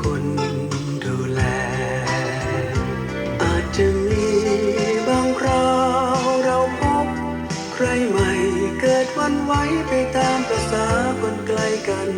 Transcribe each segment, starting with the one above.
คนดูแล อาจจะมีบางคราวเราพบ ใครใหม่เกิดวันไหวไปตามภาษาคนไกลกัน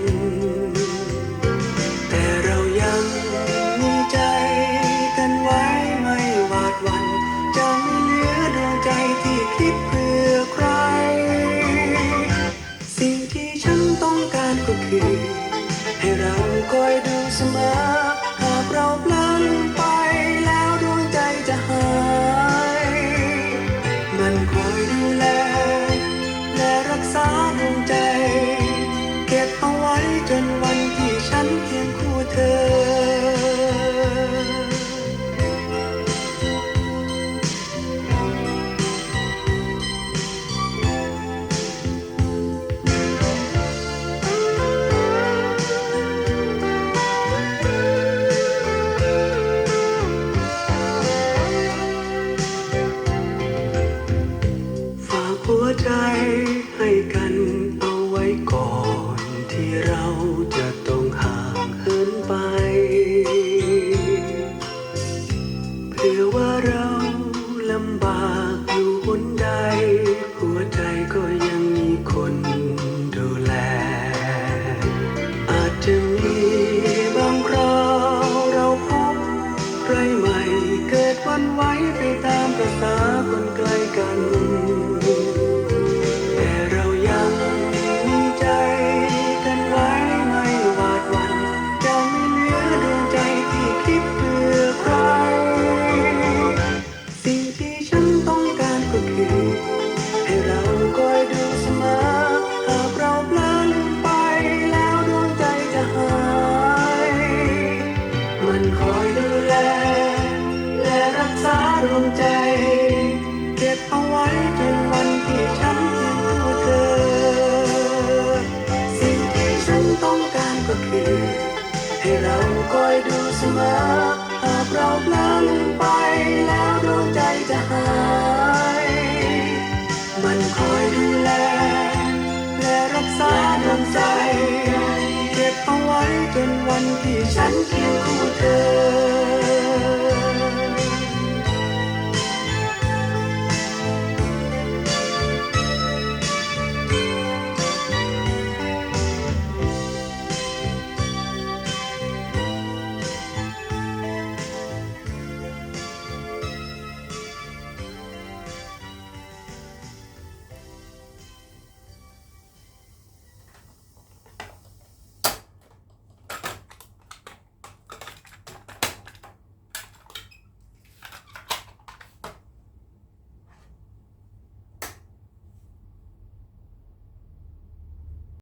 ดวงใจ เก็บเอาไว้จนวันที่ฉันเห็นตัวเธอ สิ่งที่ฉันต้องการก็คือ ให้เราคอยดูเสมอหากเราเลอลืไปแล้วดวงใจจะหาย มันคอยดูแล และรักษาดวงใจ เก็บเอาไว้จนวันที่ฉันเคียคู่เธอ